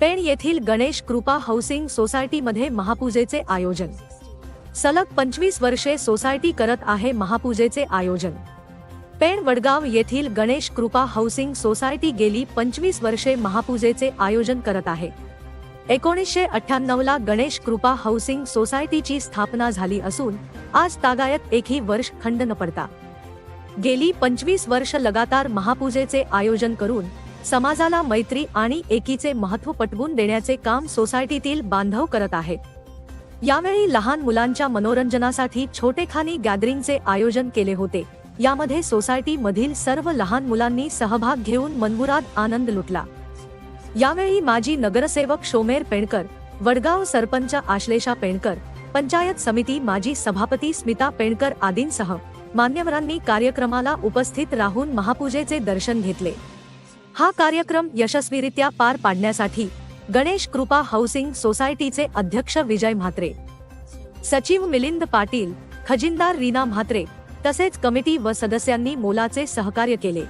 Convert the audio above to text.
पेण येथील गणेश कृपा हाऊसिंग सोसायटीमध्ये महापूजेचे आयोजन. सलग पंचवीस वर्षे सोसायटी करत आहे महापूजेचे आयोजन. पेण वडगाव येथील गणेश कृपा हाऊसिंग सोसायटी गेली पंचवीस वर्षे महापूजेचे आयोजन करत आहे. एकोणीसशे अठ्ठ्याण्णवला गणेश कृपा हाऊसिंग सोसायटीची स्थापना झाली असून आज तागायत एकही वर्ष खंड न पडता. गेली पंचवीस वर्ष लगातार महापूजेचे आयोजन करून समाजाला मैत्री आणि एकीचे महत्त्व पटवून देण्याचे काम सोसायटीतील बांधव करत आहेत. यावेळी लहान मुलांच्या मनोरंजनासाठी छोटेखानी गॅदरिंगचे आयोजन केले होते. यामध्ये सोसायटी मधील सर्व लहान मुलांनी सहभाग घेऊन मनमुराद आनंद लुटला. यावेळी माजी नगरसेवक शोमेर पेणकर वडगाव सरपंच आश्लेषा पेणकर पंचायत समिती माजी सभापती स्मिता पेणकर आदींसह मान्यवरांनी कार्यक्रमाला उपस्थित राहून महापूजेचे दर्शन घेतले. हा कार्यक्रम यशस्वीरित्या पार पाडण्यासाठी गणेश कृपा हाऊसिंग सोसायटीचे अध्यक्ष विजय म्हात्रे सचिव मिलिंद पाटील खजिनदार रीना म्हात्रे तसेच कमिटी व सदस्यांनी मोलाचे सहकार्य केले.